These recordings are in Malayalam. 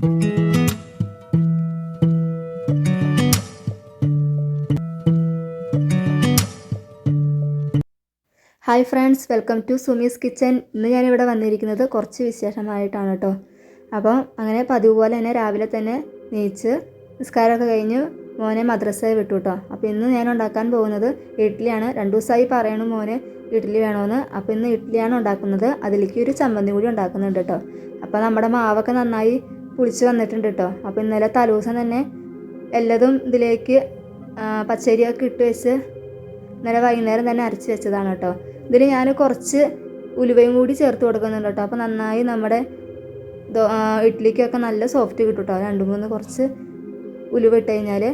Hi friends welcome to Sumi's kitchen ഇന്ന് ഞാനിവിടെ വന്നിരിക്കുന്നത് കുറച്ച് വിശേഷമായിട്ടാണ് കേട്ടോ അപ്പോൾ അങ്ങനെ പതിവ് പോലെ തന്നെ രാവിലെ തന്നെ നീച്ച് നിസ്കാരമൊക്കെ കഴിഞ്ഞ് മോനെ മദ്രസയിൽ വിട്ടു കേട്ടോ അപ്പോൾ ഇന്ന് ഞാൻ ഉണ്ടാക്കാൻ പോകുന്നത് ഇഡ്ഡലിയാണ്. രണ്ട് ദിവസമായി പറയണു മോനെ ഇഡ്ഡലി വേണമെന്ന് അപ്പോൾ ഇന്ന് ഇഡ്ഡലിയാണ് ഉണ്ടാക്കുന്നത്. അതിലേക്ക് ഒരു ചമ്മന്തി കൂടി ഉണ്ടാക്കുന്നുണ്ട് കേട്ടോ അപ്പോൾ നമ്മുടെ മാവൊക്കെ നന്നായി പുളിച്ച് വന്നിട്ടുണ്ട് കേട്ടോ. അപ്പോൾ ഇന്നലെ തലേദിവസം തന്നെ എല്ലതും ഇതിലേക്ക് പച്ചരിയൊക്കെ ഇട്ട് വെച്ച് ഇന്നലെ വൈകുന്നേരം തന്നെ അരച്ച് വെച്ചതാണ് കേട്ടോ. ഇതിൽ ഞാൻ കുറച്ച് ഉലുവയും കൂടി ചേർത്ത് കൊടുക്കുന്നുണ്ട് കേട്ടോ. അപ്പോൾ നന്നായി നമ്മുടെ ഇഡ്ഡലിക്കൊക്കെ നല്ല സോഫ്റ്റ് കിട്ടും കേട്ടോ. രണ്ട് മൂന്ന് കുറച്ച് ഉലുവ ഇട്ട് കഴിഞ്ഞാൽ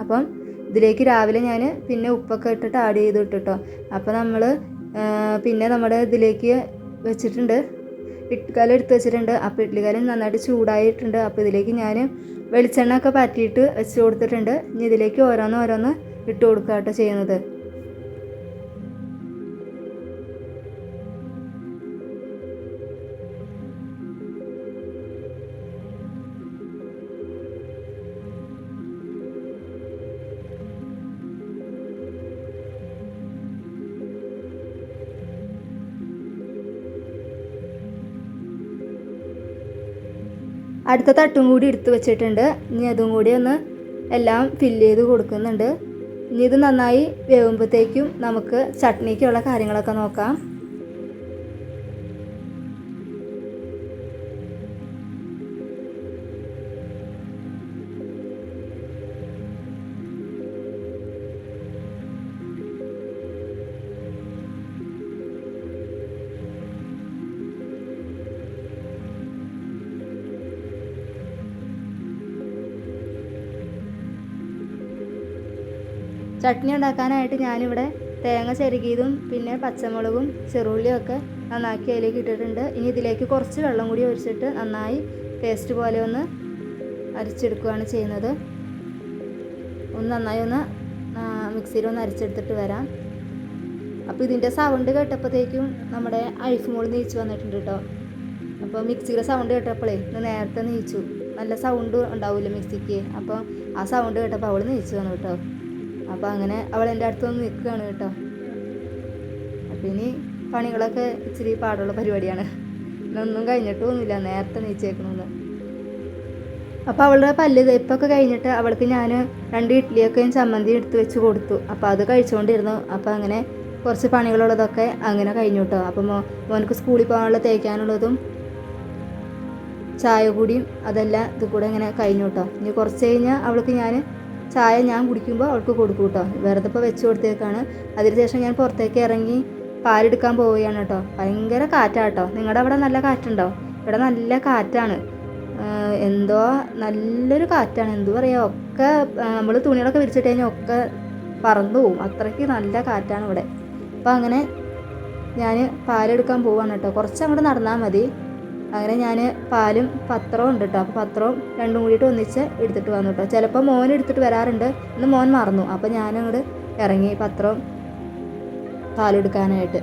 അപ്പം ഇതിലേക്ക് രാവിലെ ഞാൻ പിന്നെ ഉപ്പൊക്കെ ഇട്ടിട്ട് ആഡ് ചെയ്ത് ഇട്ടു കേട്ടോ. അപ്പോൾ നമ്മൾ പിന്നെ നമ്മുടെ ഇതിലേക്ക് വെച്ചിട്ടുണ്ട് ഇഡ്ഡലിക്കലം എടുത്ത് വെച്ചിട്ടുണ്ട്. അപ്പോൾ ഇഡ്ഡലിക്കലം നന്നായിട്ട് ചൂടായിട്ടുണ്ട്. അപ്പോൾ ഇതിലേക്ക് ഞാൻ വെളിച്ചെണ്ണ ഒക്കെ പറ്റിയിട്ട് വെച്ച് കൊടുത്തിട്ടുണ്ട്. ഇനി ഇതിലേക്ക് ഓരോന്ന് ഓരോന്ന് ഇട്ട് കൊടുക്കുക കേട്ടോ ചെയ്യുന്നത്. അടുത്ത തട്ടും കൂടി എടുത്ത് വെച്ചിട്ടുണ്ട്. ഇനി അതും കൂടി ഒന്ന് എല്ലാം ഫില്ല് ചെയ്ത് കൊടുക്കുന്നുണ്ട്. ഇനി ഇത് നന്നായി വേവുമ്പോഴത്തേക്കും നമുക്ക് ചട്നിക്കുള്ള കാര്യങ്ങളൊക്കെ നോക്കാം. ചട്നി ഉണ്ടാക്കാനായിട്ട് ഞാനിവിടെ തേങ്ങ ചെരുകിയതും പിന്നെ പച്ചമുളകും ചെറുള്ളിയും ഒക്കെ നന്നാക്കി അതിലേക്ക് ഇട്ടിട്ടുണ്ട്. ഇനി ഇതിലേക്ക് കുറച്ച് വെള്ളം കൂടി ഒഴിച്ചിട്ട് നന്നായി പേസ്റ്റ് പോലെ ഒന്ന് അരിച്ചെടുക്കുകയാണ് ചെയ്യുന്നത്. ഒന്ന് നന്നായി ഒന്ന് മിക്സിയിൽ ഒന്ന് അരിച്ചെടുത്തിട്ട് വരാം. അപ്പോൾ ഇതിന്റെ സൗണ്ട് കേട്ടപ്പോഴത്തേക്കും നമ്മുടെ ഐഫ് മോൾ നീച്ചു വന്നിട്ടുണ്ട് കേട്ടോ അപ്പോൾ മിക്സിയുടെ സൗണ്ട് കേട്ടപ്പോഴേ ഇന്ന് നേരത്തെ നീച്ചു. നല്ല സൗണ്ട് ഉണ്ടാവില്ല മിക്സിക്ക് അപ്പോൾ ആ സൗണ്ട് കേട്ടപ്പോൾ അവൾ നീച്ചു വന്നു കേട്ടോ അപ്പോൾ അങ്ങനെ അവൾ എന്റെ അടുത്ത് വന്ന് നിൽക്കുകയാണ് കേട്ടോ. അപ്പോൾ ഇനി പണികളൊക്കെ ഇച്ചിരി പാടുള്ള പരിപാടിയാണ്. ഇന്നൊന്നും കഴിഞ്ഞിട്ടൊന്നുമില്ല നേരത്തെ നീച്ചേക്കണമെന്ന് അപ്പോൾ അവളുടെ പല്ല് തേപ്പൊക്കെ കഴിഞ്ഞിട്ട് അവൾക്ക് ഞാൻ രണ്ട് ഇഡ്ഡലിയൊക്കെയും ചമ്മന്തി എടുത്ത് വെച്ച് കൊടുത്തു. അപ്പോൾ അത് കഴിച്ചുകൊണ്ടിരുന്നു അപ്പോൾ അങ്ങനെ കുറച്ച് പണികളുള്ളതൊക്കെ അങ്ങനെ കഴിഞ്ഞു കേട്ടോ. അപ്പോൾ മോ മോനക്ക് സ്കൂളിൽ പോകാനുള്ള തേക്കാനുള്ളതും ചായ കൂടിയും അതെല്ലാം ഇത് കൂടെ ഇങ്ങനെ കഴിഞ്ഞു കേട്ടോ. ഇനി കുറച്ച് കഴിഞ്ഞാൽ അവൾക്ക് ഞാൻ ചായ ഞാൻ കുടിക്കുമ്പോൾ അവൾക്ക് കൊടുക്കും കേട്ടോ വെറുതെ ഇപ്പോൾ വെച്ച് കൊടുത്തേക്കാണ്. അതിനുശേഷം ഞാൻ പുറത്തേക്ക് ഇറങ്ങി പാലെടുക്കാൻ പോവുകയാണ് കേട്ടോ. ഭയങ്കര കാറ്റാണ് കേട്ടോ. നിങ്ങളുടെ അവിടെ നല്ല കാറ്റുണ്ടോ? ഇവിടെ നല്ല കാറ്റാണ്. എന്തോ നല്ലൊരു കാറ്റാണ്. എന്തു പറയുക ഒക്കെ നമ്മൾ തുണികളൊക്കെ വിരിച്ചിട്ട് കഴിഞ്ഞാൽ ഒക്കെ പറന്നു പോവും. അത്രയ്ക്ക് നല്ല കാറ്റാണ് ഇവിടെ. അപ്പോൾ അങ്ങനെ ഞാൻ പാലെടുക്കാൻ പോവാണ് കേട്ടോ. കുറച്ച് അങ്ങോട്ട് നടന്നാൽ മതി. അങ്ങനെ ഞാൻ പാലും പത്രവും ഉണ്ട് കേട്ടോ അപ്പോൾ പത്രവും രണ്ടും കൂടിയിട്ട് ഒന്നിച്ച് എടുത്തിട്ട് വന്നു കേട്ടോ ചിലപ്പോൾ മോൻ എടുത്തിട്ട് വരാറുണ്ട്. ഇന്ന് മോൻ മറന്നു. അപ്പോൾ ഞാൻ അങ്ങോട്ട് ഇറങ്ങി പത്രവും പാലെടുക്കാനായിട്ട്.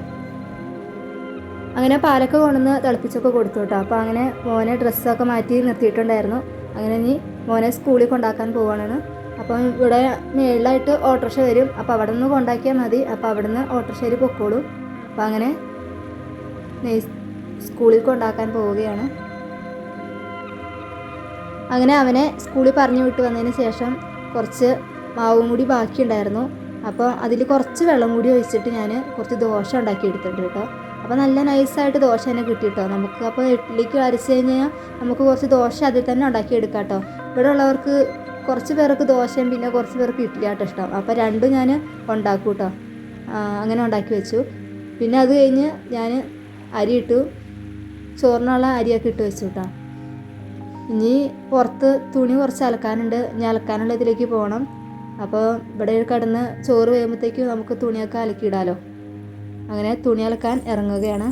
അങ്ങനെ പാലൊക്കെ കൊണ്ടുവന്ന് തിളപ്പിച്ചൊക്കെ കൊടുത്തു കേട്ടോ അപ്പോൾ അങ്ങനെ മോനെ ഡ്രസ്സൊക്കെ മാറ്റി നിർത്തിയിട്ടുണ്ടായിരുന്നു. അങ്ങനെ ഇനി മോനെ സ്കൂളിൽ കൊണ്ടാക്കാൻ പോവുകയാണ് അപ്പം ഇവിടെ മേളിലായിട്ട് ഓട്ടോറിക്ഷ വരും. അപ്പോൾ അവിടെ നിന്ന് കൊണ്ടാക്കിയാൽ മതി. അപ്പോൾ അവിടെ നിന്ന് ഓട്ടോറിക്ഷയിൽ പൊക്കോളും. അപ്പോൾ അങ്ങനെ നെയ്- സ്കൂളിൽ കൊണ്ടാക്കാൻ പോവുകയാണ്. അങ്ങനെ അവനെ സ്കൂളിൽ പറഞ്ഞു വിട്ട്. വന്നതിന് ശേഷം കുറച്ച് മാവും കൂടി ബാക്കിയുണ്ടായിരുന്നു. അപ്പോൾ അതിൽ കുറച്ച് വെള്ളം കൂടി ഒഴിച്ചിട്ട് ഞാൻ കുറച്ച് ദോശ ഉണ്ടാക്കി എടുത്തിട്ടുണ്ട് കേട്ടോ. അപ്പോൾ നല്ല നൈസായിട്ട് ദോശ തന്നെ കിട്ടി കേട്ടോ. നമുക്ക് അപ്പോൾ ഇഡ്ഡലിക്ക് അരച്ച് കഴിഞ്ഞാൽ നമുക്ക് കുറച്ച് ദോശ അതിൽ തന്നെ ഉണ്ടാക്കിയെടുക്കാം കേട്ടോ. ഇവിടെ ഉള്ളവർക്ക് കുറച്ച് പേർക്ക് ദോശയും പിന്നെ കുറച്ച് പേർക്ക് ഇഡ്ഡലിയായിട്ട് ഇഷ്ടം. അപ്പോൾ രണ്ടും ഞാൻ ഉണ്ടാക്കും കേട്ടോ. അങ്ങനെ ഉണ്ടാക്കി വെച്ചു. പിന്നെ അത് കഴിഞ്ഞ് ഞാൻ അരി ഇട്ടു. ചോറിനുള്ള അരിയൊക്കെ ഇട്ട് വെച്ചു കേട്ടോ ഇനി പുറത്ത് തുണി കുറച്ച് അലക്കാനുണ്ട്. ഇനി അലക്കാനുള്ള ഇതിലേക്ക് പോകണം അപ്പോൾ ഇവിടെ കിടന്ന് ചോറ് വേകുമ്പോഴത്തേക്കും നമുക്ക് തുണിയൊക്കെ അലക്കിയിടാലോ. അങ്ങനെ തുണി അലക്കാൻ ഇറങ്ങുകയാണ്.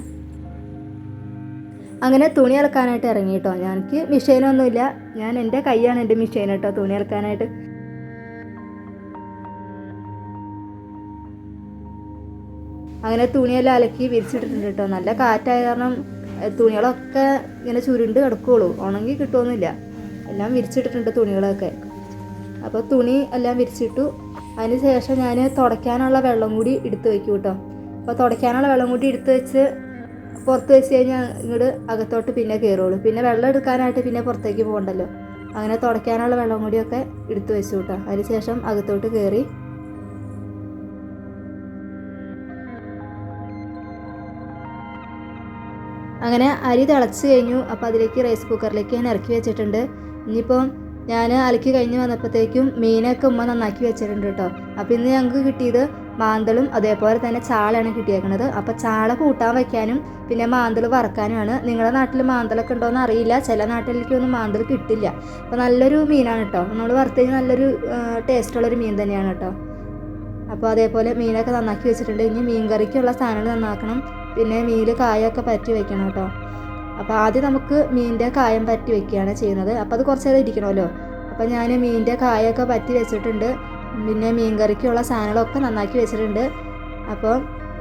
അങ്ങനെ തുണി അലക്കാനായിട്ട് ഇറങ്ങി കേട്ടോ എനിക്ക് മിഷീനൊന്നുമില്ല. ഞാൻ എന്റെ കൈയാണ് എന്റെ മിഷീൻ കേട്ടോ തുണി അലക്കാനായിട്ട്. അങ്ങനെ തുണിയെല്ലാം അലക്കി വിരിച്ചിട്ടിട്ടുണ്ട് കേട്ടോ നല്ല കാറ്റായ കാരണം തുണികളൊക്കെ ഇങ്ങനെ ചുരുണ്ട് കിടക്കുള്ളൂ. ഉണങ്ങി കിട്ടുമൊന്നുമില്ല എല്ലാം വിരിച്ചിട്ടിട്ടുണ്ട് തുണികളൊക്കെ. അപ്പോൾ തുണി എല്ലാം വിരിച്ചിട്ടു. അതിന് ശേഷം ഞാൻ തുടയ്ക്കാനുള്ള വെള്ളം കൂടി എടുത്ത് വയ്ക്കും കേട്ടോ. അപ്പോൾ തുടയ്ക്കാനുള്ള വെള്ളം കൂടി എടുത്ത് വെച്ച് പുറത്ത് വെച്ച് കഴിഞ്ഞാൽ ഇങ്ങോട്ട് അകത്തോട്ട് പിന്നെ കയറുള്ളൂ പിന്നെ വെള്ളം എടുക്കാനായിട്ട് പിന്നെ പുറത്തേക്ക് പോകണ്ടല്ലോ. അങ്ങനെ തുടയ്ക്കാനുള്ള വെള്ളം കൂടിയൊക്കെ എടുത്ത് വെച്ചു കേട്ടോ. അതിന് ശേഷം അകത്തോട്ട് കയറി അങ്ങനെ അരി തിളച്ച് കഴിഞ്ഞു. അപ്പോൾ അതിലേക്ക് റൈസ് കുക്കറിലേക്ക് ഞാൻ ഇറക്കി വെച്ചിട്ടുണ്ട്. ഇനിയിപ്പം ഞാൻ അലക്കി കഴിഞ്ഞ് വന്നപ്പോഴത്തേക്കും മീനൊക്കെ ഉമ്മ നന്നാക്കി വെച്ചിട്ടുണ്ട് കേട്ടോ അപ്പോൾ ഇന്ന് ഞങ്ങൾക്ക് കിട്ടിയത് മാന്തളും അതേപോലെ തന്നെ ചാളയാണ് കിട്ടിയേക്കുന്നത് അപ്പോൾ ചാള കൂട്ടാൻ വയ്ക്കാനും പിന്നെ മാന്തൾ വറക്കാനുമാണ്. നിങ്ങളുടെ നാട്ടിൽ മാന്തളൊക്കെ ഉണ്ടോയെന്ന് അറിയില്ല. ചില നാട്ടിലേക്കൊന്നും മാന്തൾ കിട്ടില്ല. അപ്പോൾ നല്ലൊരു മീനാണ് കേട്ടോ നമ്മൾ വറുത്ത് കഴിഞ്ഞാൽ നല്ലൊരു ടേസ്റ്റുള്ളൊരു മീൻ തന്നെയാണ് കേട്ടോ അപ്പോൾ അതേപോലെ മീനൊക്കെ നന്നാക്കി വെച്ചിട്ടുണ്ട്. ഇനി മീൻ കറിക്കുള്ള സാധനങ്ങൾ നന്നാക്കണം. പിന്നെ മീനിൽ കായൊക്കെ പറ്റി വെക്കണം കേട്ടോ. അപ്പോൾ ആദ്യം നമുക്ക് മീനിന്റെ കായം പറ്റി വെക്കുകയാണ് ചെയ്യുന്നത്. അപ്പോൾ അത് കുറച്ച് നേരം ഇരിക്കണമല്ലോ. അപ്പോൾ ഞാൻ മീനിന്റെ കായൊക്കെ പറ്റി വെച്ചിട്ടുണ്ട്. പിന്നെ മീൻ കറിക്കുള്ള സാധനങ്ങളൊക്കെ നന്നാക്കി വെച്ചിട്ടുണ്ട്. അപ്പോൾ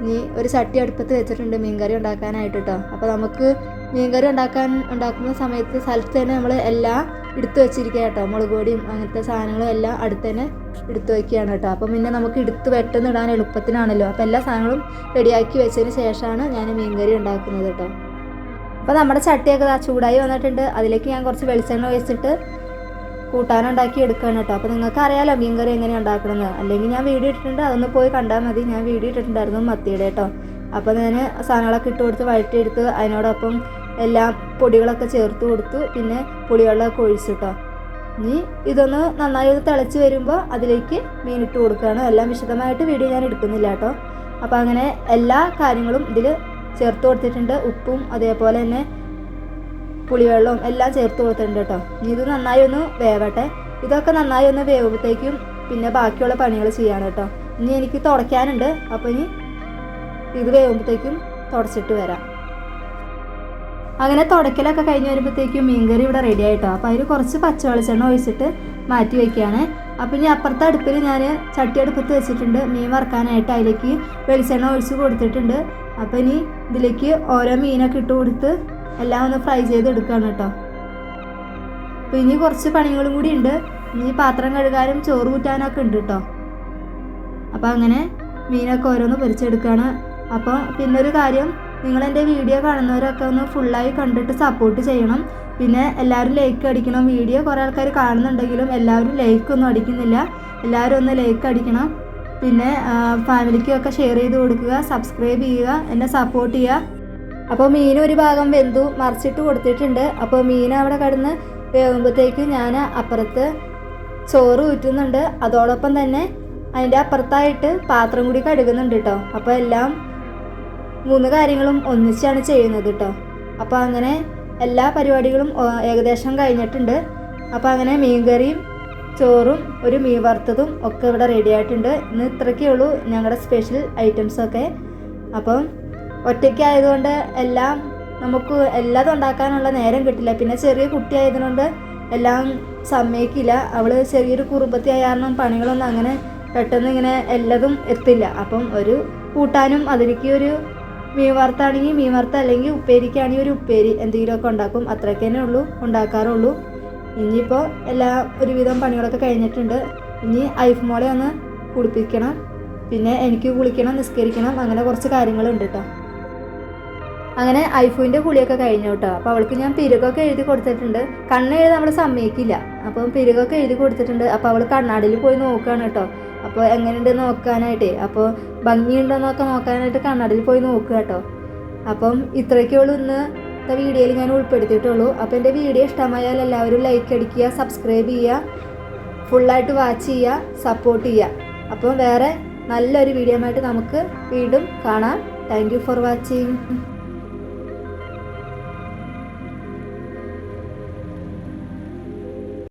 നീ ഒരു ചട്ടി അടുപ്പത്ത് വെച്ചിട്ടുണ്ട് മീൻ കറി ഉണ്ടാക്കാനായിട്ട് കേട്ടോ. അപ്പോൾ നമുക്ക് മീൻ കറി ഉണ്ടാക്കാൻ ഉണ്ടാക്കുന്ന സമയത്ത് സ്ഥലത്ത് തന്നെ നമ്മൾ എല്ലാം എടുത്തു വെച്ചിരിക്കുക കേട്ടോ. മുളക് പൊടിയും അങ്ങനത്തെ സാധനങ്ങളും എല്ലാം അടുത്ത് തന്നെ എടുത്തു വയ്ക്കുകയാണ് കേട്ടോ. അപ്പം പിന്നെ നമുക്ക് എടുത്ത് പെട്ടെന്ന് ഇടാൻ എളുപ്പത്തിനാണല്ലോ. അപ്പോൾ എല്ലാ സാധനങ്ങളും റെഡിയാക്കി വെച്ചതിന് ശേഷമാണ് ഞാൻ മീൻകറി ഉണ്ടാക്കുന്നത് കേട്ടോ. അപ്പോൾ നമ്മുടെ ചട്ടിയൊക്കെ ചൂടായി വന്നിട്ടുണ്ട്. അതിലേക്ക് ഞാൻ കുറച്ച് വെളിച്ചെണ്ണ ഒഴിച്ചിട്ട് കൂട്ടാനുണ്ടാക്കി എടുക്കുകയാണ് കേട്ടോ. അപ്പോൾ നിങ്ങൾക്ക് അറിയാലോ മീൻ കറി എങ്ങനെയാണ് ഉണ്ടാക്കണമെന്ന് അല്ലെങ്കിൽ ഞാൻ വീഡിയോ ഇട്ടിട്ടുണ്ട്. അതൊന്ന് പോയി കണ്ടാൽ മതി. ഞാൻ വീഡിയോ ഇട്ടിട്ടുണ്ടായിരുന്നു മത്തിയുടെ കേട്ടോ. അപ്പോൾ ഞാൻ സാധനങ്ങളൊക്കെ ഇട്ട് കൊടുത്ത് വഴറ്റിയെടുത്ത് അതിനോടൊപ്പം എല്ലാ പൊടികളൊക്കെ ചേർത്ത് കൊടുത്തു പിന്നെ പുളിവെള്ളമൊക്കെ ഒഴിച്ചു കേട്ടോ ഇനി ഇതൊന്ന് നന്നായി ഒന്ന് തിളച്ച് വരുമ്പോൾ അതിലേക്ക് മീനിട്ട് കൊടുക്കുകയാണ്. എല്ലാം വിശദമായിട്ട് വീഡിയോ ഞാൻ എടുക്കുന്നില്ല കേട്ടോ. അപ്പോൾ അങ്ങനെ എല്ലാ കാര്യങ്ങളും ഇതിൽ ചേർത്ത് കൊടുത്തിട്ടുണ്ട്. ഉപ്പും അതേപോലെ തന്നെ പുളിവെള്ളവും എല്ലാം ചേർത്ത് കൊടുത്തിട്ടുണ്ട് കേട്ടോ. ഇനി ഇത് നന്നായി ഒന്ന് വേവട്ടെ. ഇതൊക്കെ നന്നായി ഒന്ന് വേവുമ്പോഴത്തേക്കും പിന്നെ ബാക്കിയുള്ള പണികൾ ചെയ്യാണ് കേട്ടോ. ഇനി എനിക്ക് തുടയ്ക്കാനുണ്ട്. അപ്പോൾ ഇനി ഇത് വേവുമ്പോഴത്തേക്കും തുടച്ചിട്ട് വരാം. അങ്ങനെ തുടക്കലൊക്കെ കഴിഞ്ഞ് വരുമ്പോഴത്തേക്കും മീൻകറി ഇവിടെ റെഡി ആയിട്ടോ. അപ്പോൾ അതിൽ കുറച്ച് പച്ച വെളിച്ചെണ്ണ ഒഴിച്ചിട്ട് മാറ്റി വയ്ക്കുകയാണ് അപ്പോൾ ഇനി അപ്പുറത്തെ അടുപ്പിൽ ഞാൻ ചട്ടി അടുപ്പത്ത് വെച്ചിട്ടുണ്ട്. മീൻ വറക്കാനായിട്ട് അതിലേക്ക് വെളിച്ചെണ്ണ ഒഴിച്ച് കൊടുത്തിട്ടുണ്ട്. അപ്പോൾ ഇനി ഇതിലേക്ക് ഓരോ മീനൊക്കെ ഇട്ട് കൊടുത്ത് എല്ലാം ഒന്ന് ഫ്രൈ ചെയ്ത് എടുക്കുകയാണ് കേട്ടോ. അപ്പോൾ ഇനി കുറച്ച് പണികളും കൂടി ഉണ്ട്. ഇനി പാത്രം കഴുകാനും ചോറ് കൂട്ടാനൊക്കെ ഉണ്ട് കേട്ടോ. അപ്പോൾ അങ്ങനെ മീനൊക്കെ ഓരോന്ന് പൊരിച്ചെടുക്കുകയാണ്. അപ്പോൾ പിന്നൊരു കാര്യം നിങ്ങൾ എന്റെ വീഡിയോ കാണുന്നവരൊക്കെ ഒന്ന് ഫുള്ളായി കണ്ടിട്ട് സപ്പോർട്ട് ചെയ്യണം. പിന്നെ എല്ലാവരും ലൈക്ക് അടിക്കണം. വീഡിയോ കുറേ ആൾക്കാർ കാണുന്നുണ്ടെങ്കിലും എല്ലാവരും ലൈക്ക് ഒന്നും അടിക്കുന്നില്ല. എല്ലാവരും ഒന്ന് ലൈക്ക് അടിക്കണം. പിന്നെ ഫാമിലിക്കൊക്കെ ഷെയർ ചെയ്ത് കൊടുക്കുക സബ്സ്ക്രൈബ് ചെയ്യുക എന്നെ സപ്പോർട്ട് ചെയ്യുക. അപ്പോൾ മീൻ ഒരു ഭാഗം വെന്തു മറിച്ചിട്ട് കൊടുത്തിട്ടുണ്ട്. അപ്പോൾ മീൻ അവിടെ കിടന്ന് വേകുമ്പോഴത്തേക്ക് ഞാൻ അപ്പുറത്ത് ചോറ് ഊറ്റുന്നുണ്ട്. അതോടൊപ്പം തന്നെ അതിന്റെ അപ്പുറത്തായിട്ട് പാത്രം കൂടി കഴുകുന്നുണ്ട് കേട്ടോ അപ്പോൾ എല്ലാം മൂന്ന് കാര്യങ്ങളും ഒന്നിച്ചാണ് ചെയ്യുന്നത് കേട്ടോ അപ്പോൾ അങ്ങനെ എല്ലാ പരിപാടികളും ഏകദേശം കഴിഞ്ഞിട്ടുണ്ട്. അപ്പോൾ അങ്ങനെ മീൻകറിയും ചോറും ഒരു മീൻ വറുത്തതും ഒക്കെ ഇവിടെ റെഡി ആയിട്ടുണ്ട്. ഇന്ന് ഇത്രയ്ക്കേ ഉള്ളൂ ഞങ്ങളുടെ സ്പെഷ്യൽ ഐറ്റംസൊക്കെ അപ്പം ഒറ്റയ്ക്ക് ആയതുകൊണ്ട് എല്ലാം നമുക്ക് എല്ലാം ഉണ്ടാക്കാനുള്ള നേരം കിട്ടില്ല. പിന്നെ ചെറിയ കുട്ടി ആയതുകൊണ്ട് എല്ലാം സമ്മതിക്കില്ല. അവൾ ചെറിയൊരു കുറുമ്പത്തി ആയ കാരണം പണികളൊന്നും അങ്ങനെ പെട്ടെന്ന് ഇങ്ങനെ എല്ലാതും എത്തില്ല. അപ്പം ഒരു കൂട്ടാനും അതിലേക്ക് ഒരു മീൻ വറുത്താണെങ്കിൽ മീൻ വറുത്ത അല്ലെങ്കിൽ ഉപ്പേരിക്കാണെങ്കിൽ ഒരു ഉപ്പേരി എന്തെങ്കിലുമൊക്കെ ഉണ്ടാക്കും. അത്രയ്ക്ക് തന്നെ ഉള്ളൂ ഉണ്ടാക്കാറുള്ളൂ. ഇനിയിപ്പോൾ എല്ലാ ഒരുവിധം പണികളൊക്കെ കഴിഞ്ഞിട്ടുണ്ട്. ഇനി ഐഫ് മോളെ ഒന്ന് കുളിപ്പിക്കണം പിന്നെ എനിക്ക് കുളിക്കണം നിസ്കരിക്കണം അങ്ങനെ കുറച്ച് കാര്യങ്ങളുണ്ട് കേട്ടോ അങ്ങനെ ഐഫുവിന്റെ കുളിയൊക്കെ കഴിഞ്ഞു കേട്ടോ അപ്പോൾ അവൾക്ക് ഞാൻ പിരുകൊക്കെ എഴുതി കൊടുത്തിട്ടുണ്ട്. കണ്ണ് എഴുതി നമ്മൾ സമ്മതിക്കില്ല. അപ്പം പിരുകൊക്കെ എഴുതി കൊടുത്തിട്ടുണ്ട്. അപ്പോൾ അവൾ കണ്ണാടിയിൽ പോയി നോക്കുകയാണ് കേട്ടോ അപ്പോൾ എങ്ങനെയുണ്ട് നോക്കാനായിട്ടേ. അപ്പോൾ ഭംഗിയുണ്ടോന്നൊക്കെ നോക്കാനായിട്ട് കണ്ണാടിയിൽ പോയി നോക്കുക കേട്ടോ. അപ്പം ഇത്രയ്ക്കുള്ളൂ ഇന്ന് വീഡിയോയിൽ ഞാൻ ഉൾപ്പെടുത്തിയിട്ടുള്ളൂ. അപ്പോൾ എന്റെ വീഡിയോ ഇഷ്ടമായാൽ എല്ലാവരും ലൈക്ക് അടിക്കുക സബ്സ്ക്രൈബ് ചെയ്യുക ഫുള്ളായിട്ട് വാച്ച് ചെയ്യുക സപ്പോർട്ട് ചെയ്യുക. അപ്പം വേറെ നല്ലൊരു വീഡിയോ ആയിട്ട് നമുക്ക് വീണ്ടും കാണാം. Thank you for watching